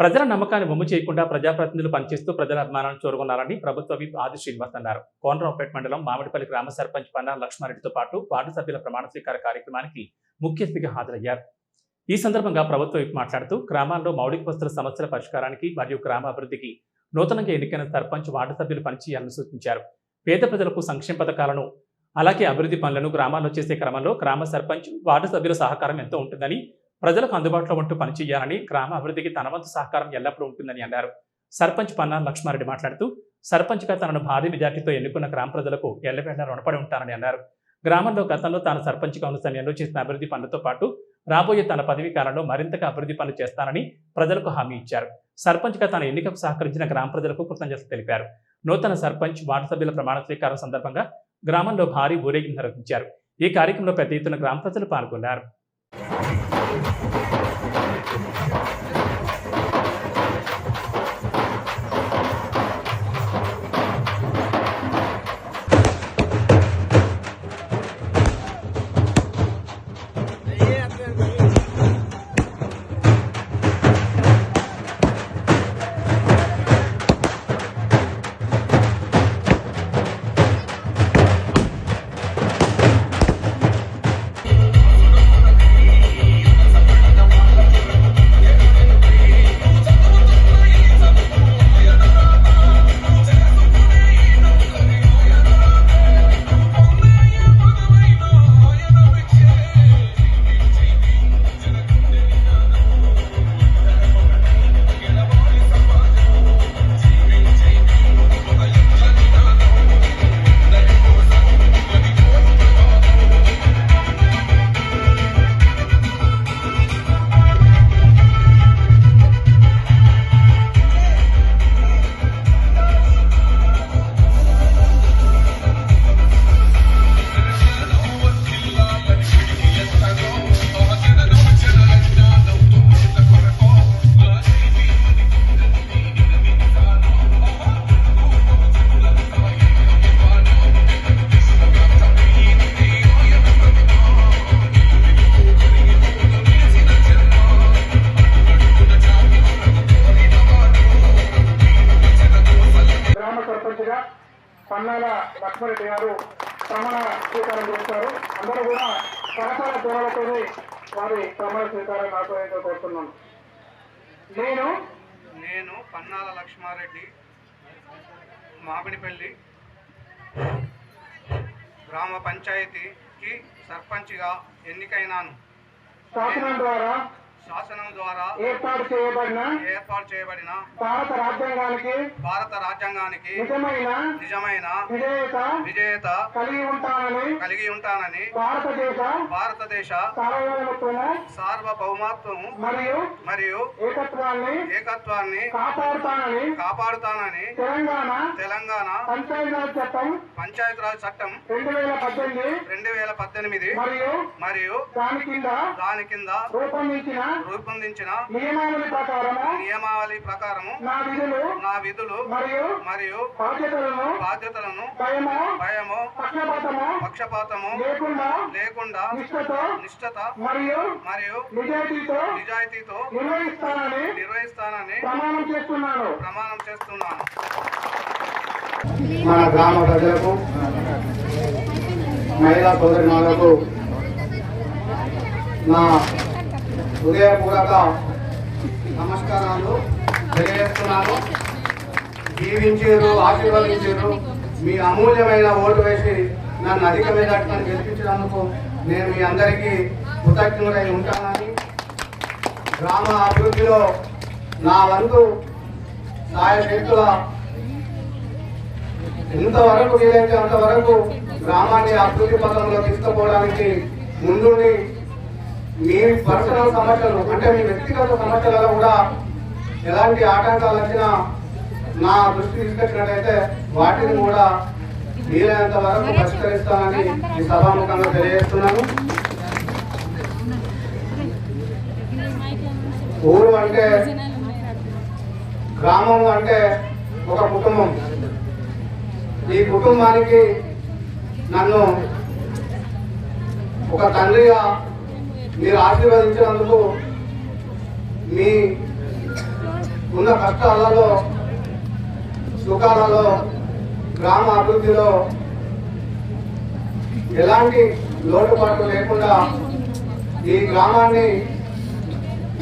ప్రజల నమ్మకాన్ని వమ్ము చేయకుండా ప్రజాప్రతినిధులు పనిచేస్తూ ప్రజల అభిమానాన్ని చూరుకున్నారని ప్రభుత్వ విప్ ఆది శ్రీనివాస్ అన్నారు. కోనరావుపేట మండలం మామిడిపల్లి గ్రామ సర్పంచ్ పన్నా లక్ష్మారెడ్డితో పాటు వార్డు సభ్యుల ప్రమాణ స్వీకార కార్యక్రమానికి ముఖ్య అతిథిగా హాజరయ్యారు. ఈ సందర్భంగా ప్రభుత్వ విప్ మాట్లాడుతూ గ్రామాల్లో మౌలిక వస్తుల సమస్యల పరిష్కారానికి మరియు గ్రామ అభివృద్ధికి నూతనంగా ఎన్నికైన సర్పంచ్ వార్డు సభ్యులు పనిచేయాలని సూచించారు. పేద ప్రజలకు సంక్షేమ పథకాలను అలాగే అభివృద్ధి పనులను గ్రామాల్లో చేసే క్రమంలో గ్రామ సర్పంచ్ వార్డు సభ్యుల సహకారం ఎంతో ఉంటుందని ప్రజలకు అందుబాటులో ఉంటూ పనిచేయాలని గ్రామ అభివృద్ధికి తన వంతు సహకారం ఎల్లప్పుడూ ఉంటుందని అన్నారు. సర్పంచ్ పన్నా లక్ష్మారెడ్డి మాట్లాడుతూ సర్పంచ్గా తనను భారీ మెజార్టీతో ఎన్నుకున్న గ్రామ ప్రజలకు ఎల్లవేళ రుణపడి ఉంటానని అన్నారు. గ్రామంలో గతంలో తాను సర్పంచ్గా ఉన్న సమయంలో చేసిన అభివృద్ధి పనులతో పాటు రాబోయే తన పదవీ కాలంలో మరింతగా అభివృద్ధి పనులు చేస్తానని ప్రజలకు హామీ ఇచ్చారు. సర్పంచ్గా తన ఎన్నికకు సహకరించిన గ్రామ ప్రజలకు కృతజ్ఞతలు తెలిపారు. నూతన సర్పంచ్ వార్డు సభ్యుల ప్రమాణ స్వీకారం సందర్భంగా గ్రామంలో భారీ ఊరేగింపు నిర్వహించారు. ఈ కార్యక్రమంలో పెద్ద ఎత్తున గ్రామ ప్రజలు పాల్గొన్నారు. Thank you. సర్పంచ్గా పన్నాల లక్ష్మారెడ్డి గారు ప్రమాణ స్వీకారం చేస్తారు. అందరూ కూడా కరతాల దూరాలతో వారి ప్రమాణ స్వీకారం ఆశ్రయంగా కోరుతున్నాను నేను నేను పన్నాల లక్ష్మారెడ్డి మామిడిపల్లి గ్రామ పంచాయతీకి సర్పంచ్గా ఎన్నికైనాను. శాసనం ద్వారా శాసనం ద్వారా ఏర్పాటు చేయబడిన ఏర్పాటు చేయబడిన భారత రాజ్యాంగానికి భారత రాజ్యాంగానికి నిజమైన నిజమైన విధేయత విజేత కలిగి ఉంటానని కలిగి ఉంటానని భారతదేశ భారతదేశ సార్వభౌమత్వము సార్వభౌమత్వము మరియు మరియు ఏకత్వాన్ని ఏకత్వాన్ని కాపాడుతానని కాపాడుతానని తెలంగాణ తెలంగాణ పంచాయతీరాజ్ చట్టం పంచాయతీరాజ్ చట్టం రెండు వేల పద్దెనిమిది రెండు వేల పద్దెనిమిది మరియు మరియు దాని కింద దాని కింద రూపొందించిన రూపొందించిన నియమావళి ప్రకారము నియమావళి ప్రకారము నా విధులు నా విధులు మరియు మరియు బాధ్యతలను బాధ్యతలను భయము భయము పక్షపాతము పక్షపాతము లేకుండా లేకుండా నిష్ఠతో నిష్ఠత మరియు మరియు నిజాయితీతో నిజాయితీతో నిర్వహిస్తానని నిర్వహిస్తానని ప్రమాణం చేస్తున్నాను. ప్రమాణం చేస్తున్నాను. మన గ్రామ ప్రజలకు మహిళా సోదరిమాలకు నా హృదయపూర్వక నమస్కారాలు తెలియజేస్తున్నాను. జీవించారు ఆశీర్వదించారు. మీ అమూల్యమైన ఓటు వేసి నన్ను అధిక మెజార్టీని గెలిపించినందుకు నేను మీ అందరికీ కృతజ్ఞుడై ఉంటానని గ్రామ అభివృద్ధిలో నా వంతు సాయశక్తుల ఇంతవరకు వీలైతే అంతవరకు గ్రామాన్ని అభివృద్ధి పథంలో తీసుకుపోవడానికి ముందుండి మీ పర్సనల్ సమస్యలు అంటే మీ వ్యక్తిగత సమస్యలలో కూడా ఎలాంటి ఆటంకాలు వచ్చినా నా దృష్టి తీసుకొచ్చినట్టయితే వాటిని కూడా వీలైనంత వరకు పరిష్కరిస్తానని ఈ సభాముఖంగా తెలియజేస్తున్నాను. ఊరు అంటే గ్రామం అంటే ఒక కుటుంబం. ఈ కుటుంబానికి నన్ను ఒక తండ్రిగా మీరు ఆశీర్వదించినందుకు మీ ఉన్న కష్టాలలో సుఖాలలో గ్రామ అభివృద్ధిలో ఎలాంటి లోటుపాట్లు లేకుండా ఈ గ్రామాన్ని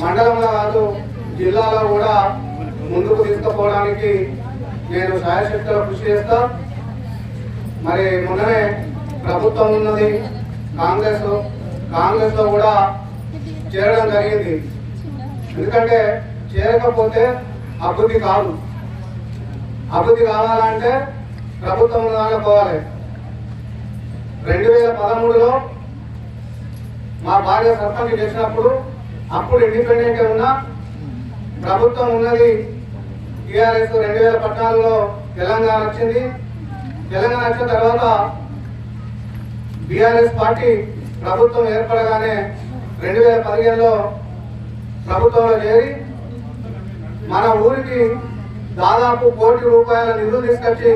మండలంలో కాదు జిల్లాలో కూడా ముందుకు తీసుకుపోవడానికి నేను సాయశక్తిలో కృషి చేస్తా. మరి మొన్ననే ప్రభుత్వం ఉన్నది కాంగ్రెస్ కాంగ్రెస్లో కూడా చేరడం జరిగింది. ఎందుకంటే చేరకపోతే అభివృద్ధి కాదు. అభివృద్ధి కావాలంటే ప్రభుత్వం దాకా పోవాలి రెండు వేల పదమూడులో మా భార్య సర్పంచ్ చేసినప్పుడు అప్పుడు ఇండిపెండెంట్ ఉన్నా ప్రభుత్వం ఉన్నది. టీఆర్ఎస్ రెండు వేల పద్నాలుగులో తెలంగాణ వచ్చింది. తెలంగాణ వచ్చిన తర్వాత బీఆర్ఎస్ పార్టీ ప్రభుత్వం ఏర్పడగానే రెండు వేల పదిహేనులో ప్రభుత్వంలో చేరి మన ఊరికి దాదాపు కోటి రూపాయల నిధులు తీసుకొచ్చి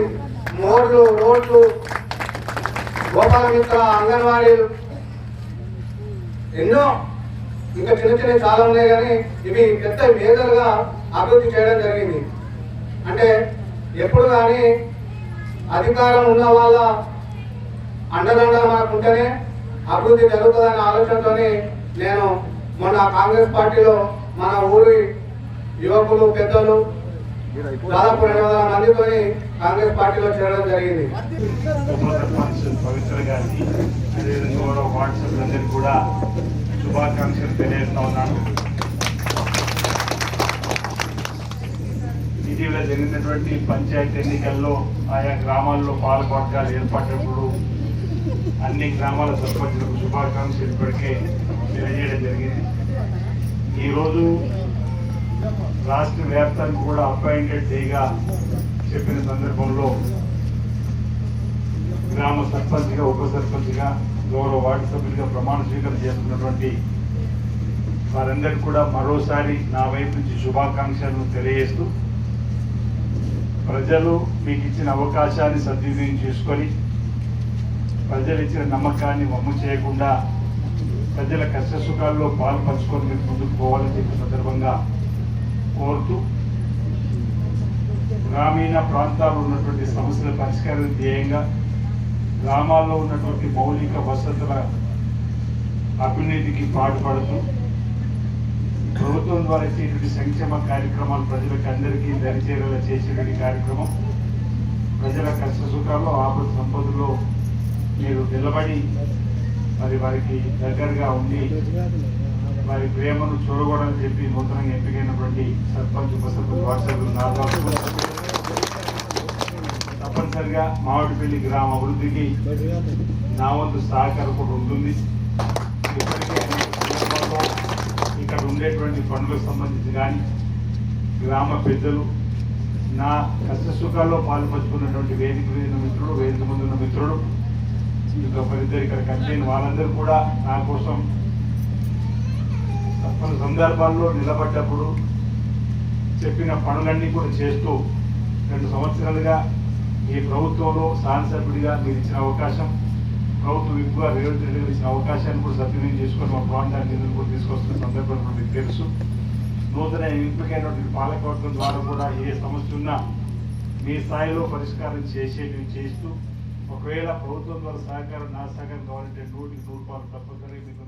మోడ్లు రోడ్లు గోపాల మిత్ర అంగన్వాడీలు ఎన్నో ఇంకా చిన్న చిన్న చాలా ఉన్నాయి కానీ ఇవి పెద్ద మేజర్గా అభివృద్ధి చేయడం జరిగింది. అంటే ఎప్పుడు కానీ అధికారం ఉన్న వాళ్ళ అండదండ మనకుంటేనే అభివృద్ధి జరుగుతుందనే ఆలోచనతోని నేను మొన్న కాంగ్రెస్ పార్టీలో మన ఊరి యువకులు పెద్దలు దాదాపు రెండు వందల మందితో కాంగ్రెస్ పార్టీలో చేరడం జరిగింది. పవిత్ర గారికి అదేవిధంగా గౌరవ కూడా శుభాకాంక్షలు తెలియజేస్తా ఉన్నాను ఇటీవల జరిగినటువంటి పంచాయతీ ఎన్నికల్లో ఆయా గ్రామాల్లో పాలకవర్గాలు ఏర్పడినప్పుడు అన్ని గ్రామాల సర్పంచులకు శుభాకాంక్షలు ఇప్పటికే తెలియజేయడం జరిగింది. ఈరోజు రాష్ట్ర వ్యాప్తానికి కూడా అపాయింటెడ్ డేగా చెప్పిన సందర్భంలో గ్రామ సర్పంచ్గా ఉప సర్పంచ్గా గౌరవ వార్డు సభ్యులుగా ప్రమాణ స్వీకారం చేస్తున్నటువంటి వారందరికీ కూడా మరోసారి నా వైపు నుంచి శుభాకాంక్షలను తెలియజేస్తూ ప్రజలు మీకు ఇచ్చిన అవకాశాన్ని సద్వినియోగం చేసుకొని ప్రజలు ఇచ్చిన నమ్మకాన్ని వమ్ము చేయకుండా ప్రజల కష్ట సుఖాల్లో పాలు పంచుకొని మీరు ముందుకు పోవాలని చెప్పిన సందర్భంగా కోరుతూ గ్రామీణ ప్రాంతాల్లో ఉన్నటువంటి సమస్యల పరిష్కారం ధ్యేయంగా గ్రామాల్లో ఉన్నటువంటి మౌలిక వసతుల అభివృద్ధికి పాటుపడుతూ ప్రభుత్వం ద్వారా ఇచ్చేటువంటి సంక్షేమ కార్యక్రమాలు ప్రజలకు అందరికీ దరిచేరేలా చేసేటువంటి కార్యక్రమం ప్రజల కష్ట సుఖాల్లో ఆపద సంపదలో నిలబడి మరి వారికి దగ్గరగా ఉండి వారి ప్రేమను చూడకూడదని చెప్పి నూతనంగా ఎంపికైనటువంటి సర్పంచ్ ఉప సర్పంచ్ వాట్సాప్ నాదాపు తప్పనిసరిగా మామిడిపల్లి గ్రామ అభివృద్ధికి నా వంతు సహకారం కూడా ఉంటుంది. ఇప్పటికే ఇక్కడ ఉండేటువంటి పనులకు సంబంధించి కానీ గ్రామ పెద్దలు నా కష్ట సుఖాల్లో పాలు పంచుకున్నటువంటి వేదిక మీద మిత్రుడు వేదిక ముందున్న మిత్రుడు ఒకరిద్దరు ఇక్కడ కనిపించిన వాళ్ళందరూ కూడా నా కోసం తప్పని సందర్భాల్లో నిలబడ్డప్పుడు చెప్పిన పనులన్నీ కూడా చేస్తూ రెండు సంవత్సరాలుగా ఈ ప్రభుత్వంలో శాసనసభ్యుడిగా మీరు ఇచ్చిన అవకాశం ప్రభుత్వ విప్పుగా రేవంత్ రెడ్డి గారు ఇచ్చిన అవకాశాన్ని కూడా సద్వినియోగం చేసుకొని మా ప్రాంతానికి నిధులు కూడా తీసుకొస్తున్న సందర్భం కూడా మీకు తెలుసు. నూతన ఎంపికైనటువంటి పాలకవర్గం ద్వారా కూడా ఏ సమస్య ఉన్నా మీ స్థాయిలో పరిష్కారం చేసేటివి చేస్తూ ఒకవేళ ప్రభుత్వం ద్వారా సహకారం నా సహకారం కావాలంటే నూటికి నూరు పాలు తప్పనిసరిగా మీకు